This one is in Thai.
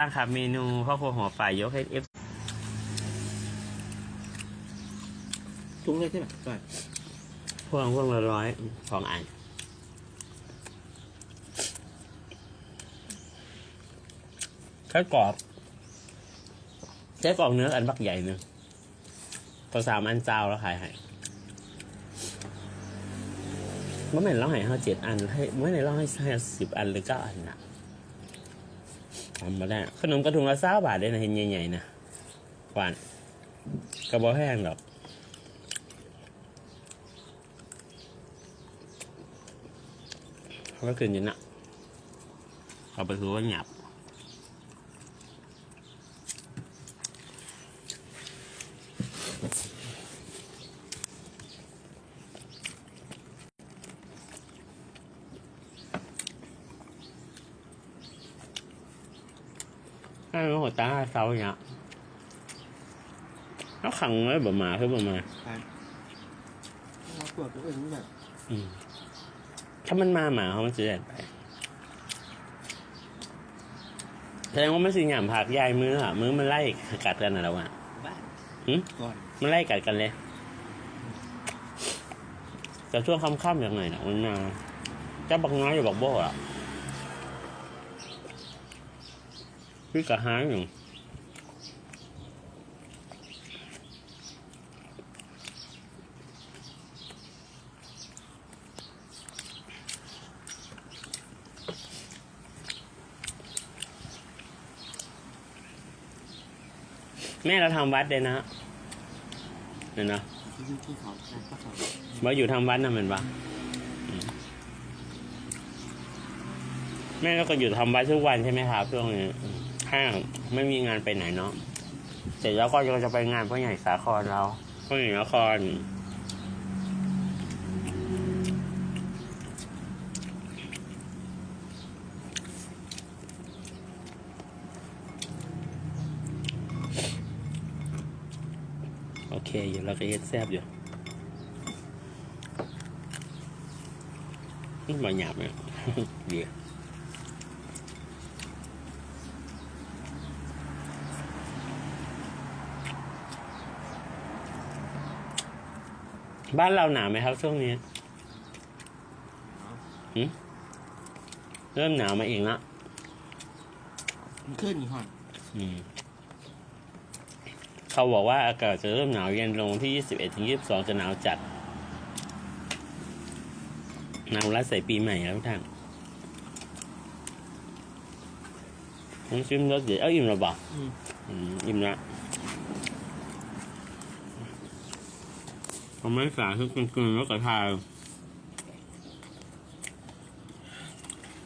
บ้างครับเมนูพ่อครัวหัวฝ่ายยกให้เอฟทุงเลยใช่ไหมใช่พวงพวงละร้อยสองอันไส้กรอบไส้กรอบเนื้ออันบักใหญ่หนึ่งตัวสามอันเจ้าแล้วขายให้เมื่อไหร่เราให้ห้าเจ็ดอันให้เมื่อไหร่เราให้ห้าสิบอันหรือเก้าอันนะ ทำมาได้ขนมกระถุงละเศ้าบาทได้นะเห็นใหญ่ๆนะหวานกระบอกแห้งหรอกเขาก็กินอย่นะเอาไปคือว่าหยับ ห้มันหัวตาเสาเนี่ยแล้วขังไว้แบบมาคือแบบมาเราตรวจตัวเองแบบอืมถ้ามันมาหมาเขามันจะเดินไปแสดงว่ามันสิหยามผักยายมืออะมือมันไล่กัดกันนะเราอะบ้านหืมก่อนมันไล่กัดกันเลย แต่ช่วงค่ำๆอย่างไรนะมันมาเจ้าบักน้อยอยู่บักโบ้อะ พี่กะหางอยู่แม่เราทำวัดเลยนะเนี่ยนะที่ที่เขาใช่ก็เขาว่าอยู่ทำวัดนะเหมือนปะแม่ก็อยู่ทำวัดทุกวันใช่ไหมครับช่วงนี้ ห้างไม่มีงานไปไหนเนาะเสร็จแล้วก็จะไปงานพ่อใหญ่สาครเราพ่อใหญ่นครโอเคอยู่แล้วก็เฮ็ดแซบอยู่นี่มาหยาบเนี่ยเดี๋ยว บ้านเราหนาวไหมครับช่วงนี้หืมเริ่มหนาวมาเองละมันขึ้นอีกห่อนอืม เขาบอกว่าอากาศจะเริ่มหนาวเย็นลงที่21ถึง22จะหนาวจัดหนาวรัดใส่ปีใหม่แล้วท่านต้องชิมรสเดี๋ยวเอาอิ่มแล้วบอกอืมอืมอิ่มละ ผมไม่สาคือกลืนๆแล้วก็ทาย